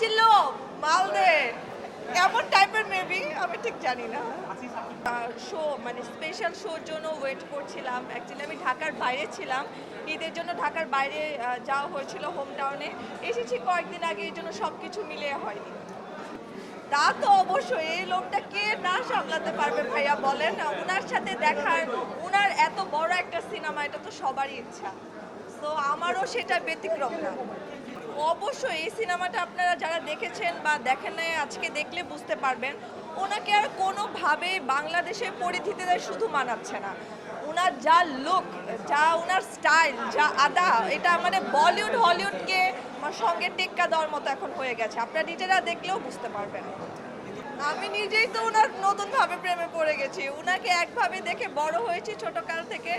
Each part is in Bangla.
জিল্লো মালদে এমন টাইপের মেবি আমি ঠিক জানি না। শো মানে স্পেশাল শোর জন্য ওয়েট করছিলাম। অ্যাকচুয়ালি আমি ঢাকার বাইরে ছিলাম। ঈদের জন্য ঢাকার বাইরে যাওয়া হয়েছিল হোম টাউনে এসেছি কয়েকদিন আগে এই জন্য সব কিছু মিলিয়ে হয়নি। তা তো অবশ্যই, এই লোকটা কে না সামলাতে পারবে ভাইয়া বলেন ওনার সাথে দেখার ওনার এত বড় একটা সিনেমা এটা তো সবারই ইচ্ছা। তো আমারও সেটা ব্যতিক্রম না। অবশ্যই এই সিনেমাটা আপনারা যারা দেখেছেন বা দেখেন নাই, আজকে দেখলে বুঝতে পারবেন, ওনাকে আর কোনোভাবে বাংলাদেশের পরিধিতে শুধু মানাচ্ছে না। ওনার যা লুক যা ওনার স্টাইল যা আদা, এটা মানে বলিউড হলিউডকে সঙ্গে টেক্কা দেওয়ার মতো এখন হয়ে গেছে। আপনারা নিজেরা দেখলেও বুঝতে পারবেন। আমি নিজেই তো ওনার নতুন ভাবে প্রেমে পড়ে গেছি। ওনাকে একভাবে দেখে বড় হয়েছি ছোটকাল থেকে।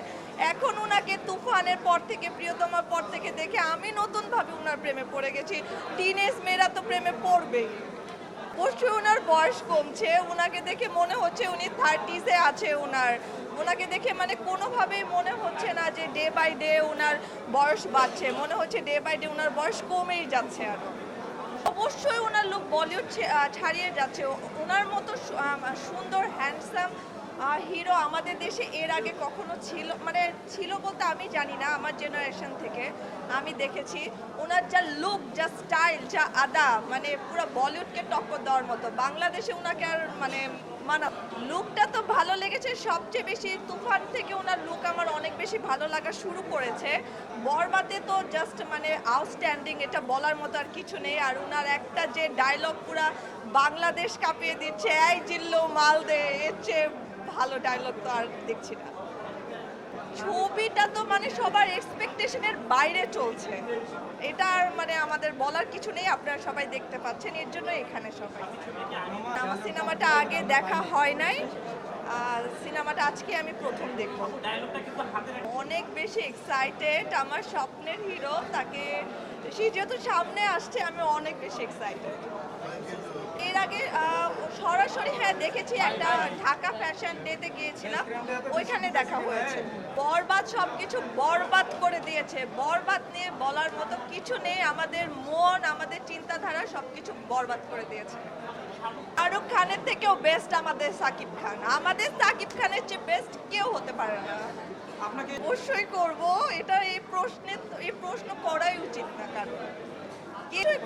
এখন ওনাকে তুফানের পর থেকে, প্রিয়তমার পর থেকে দেখে আমি নতুন ভাবে ওনার প্রেমে পড়ে গেছি। টিনেজ মেয়েরা তো প্রেমে পড়বেই। অবশ্যই ওনার বয়স কমছে। ওনাকে দেখে মনে হচ্ছে উনি থার্টিসে আছে ওনার ওনাকে দেখে মানে কোনোভাবেই মনে হচ্ছে না যে ডে বাই ডে ওনার বয়স বাড়ছে। মনে হচ্ছে ডে বাই ডে ওনার বয়স কমেই যাচ্ছে আরও। অবশ্যই ওনার লোক বলিউড ছাড়িয়ে যাচ্ছে। ওনার মতো সুন্দর হ্যান্ডসাম হিরো আমাদের দেশে এর আগে কখনো ছিল মানে ছিল বলতে আমি জানি না, আমার জেনারেশন থেকে আমি দেখেছি। ওনার যা লুক যা স্টাইল যা আদা মানে পুরো বলিউডকে টক্কর দেওয়ার মতো। বাংলাদেশে ওনাকে আর মানে মানা লুকটা তো ভালো লেগেছে, সবচেয়ে বেশি তুফান থেকে ওনার লুক আমার অনেক বেশি ভালো লাগা শুরু করেছে। বরবাদে তো জাস্ট মানে আউটস্ট্যান্ডিং এটা বলার মতো আর কিছু নেই। আর ওনার একটা যে ডায়লগ পুরা বাংলাদেশ কাঁপিয়ে দিচ্ছে, এই জিল্লো মাল দে এর চেয়ে ভালো ডায়লগ তো আর দেখছি না। ছবিটা তো মানে সবার এক্সপেকটেশনের বাইরে চলছে। এটা আর মানে আমাদের বলার কিছু নেই, আপনারা সবাই দেখতে পাচ্ছেন, এর জন্য এখানে সবাই। আমার সিনেমাটা আগে দেখা হয় নাই সিনেমাটা আজকে আমি প্রথম দেখব। অনেক বেশি এক্সাইটেড আমার স্বপ্নের হিরো তাকে সে যেহেতু সামনে আসছে, আমি অনেক বেশি এক্সাইটেড এর আগে হ্যাঁ দেখেছি একটা ঢাকা ফ্যাশন ডেতে গিয়েছিলাম ওইখানে দেখা হয়েছে। বরবাদ সবকিছু বরবাদ করে দিয়েছে। বরবাদ নিয়ে বলার মতো কিছু নেই আমাদের মন আমাদের চিন্তাধারা সবকিছু বরবাদ করে দিয়েছে। শাহরুখ খানের থেকেও বেস্ট আমাদের সাকিব খান। আমাদের সাকিব খানের চেয়ে বেস্ট কেউ হতে পারে না। আপনাকে অবশ্যই করব এটা এই প্রশ্নে এই প্রশ্ন করাই উচিত।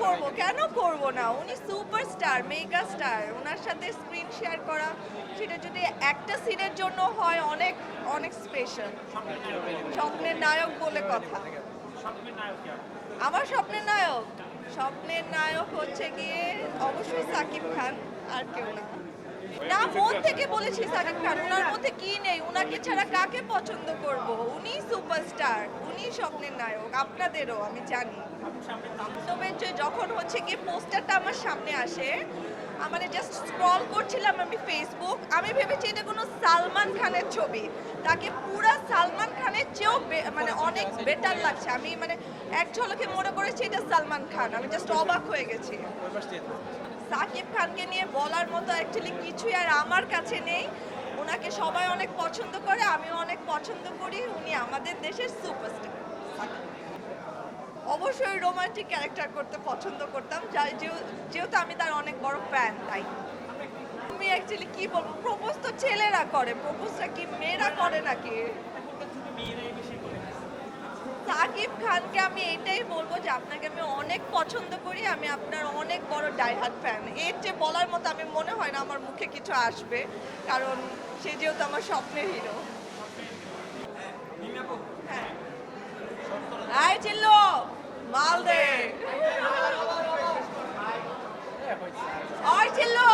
করব? কেন করব না? উনি সুপারস্টার মেগা স্টার ওনার সাথে স্ক্রিন শেয়ার করা, সেটা যদি একটা সিনের জন্য হয়, অনেক অনেক স্পেশাল স্বপ্নের নায়ক বলে কথা। আমার স্বপ্নের নায়ক? স্বপ্নের নায়ক হচ্ছে গিয়ে অবশ্যই সাকিব খান, আর কেউ না। না মন থেকে বলেছি সাকিব খান। ওনার মধ্যে কি নেই? ওনাকে ছাড়া কাকে পছন্দ করব? উনি সুপারস্টার, উনি স্বপ্নের নায়ক, আপনাদেরও, আমি জানি। তবে যখন হচ্ছে কি পোস্টারটা আমার সামনে আসে মানে জাস্ট স্ক্রল করছিলাম আমি ফেসবুক আমি ভেবেছি এটা কোনো সালমান খানের ছবি। তাকে পুরা সালমান খানের চেয়েও মানে অনেক বেটার লাগছে। আমি মানে এক ঝলকে মনে করেছি এটা সালমান খান, আমি জাস্ট অবাক হয়ে গেছি। সাকিব খানকে নিয়ে বলার মতো অ্যাকচুয়ালি কিছুই আর আমার কাছে নেই। ওনাকে সবাই অনেক পছন্দ করে, আমিও অনেক পছন্দ করি। উনি আমাদের দেশের সুপারস্টার অবশ্যই রোমান্টিক ক্যারেক্টার করতে পছন্দ করতাম যেহেতু আমি তার অনেক বড় ফ্যান তাই। আমি অ্যাকচুয়ালি কি বলব, প্রপোজ তো ছেলেরা করে, প্রপোজটা কি মেয়েরা করে নাকি? সাকিব খানকে আমি এটাই বলব যে আপনাকে আমি অনেক পছন্দ করি আমি আপনার অনেক বড় ডাইহার্ট ফ্যান। এর যে বলার মতো আমি মনে হয় না আমার মুখে কিছু আসবে কারণ সে যেহেতু আমার স্বপ্নের হিরো। মালদে আয় চিল্লো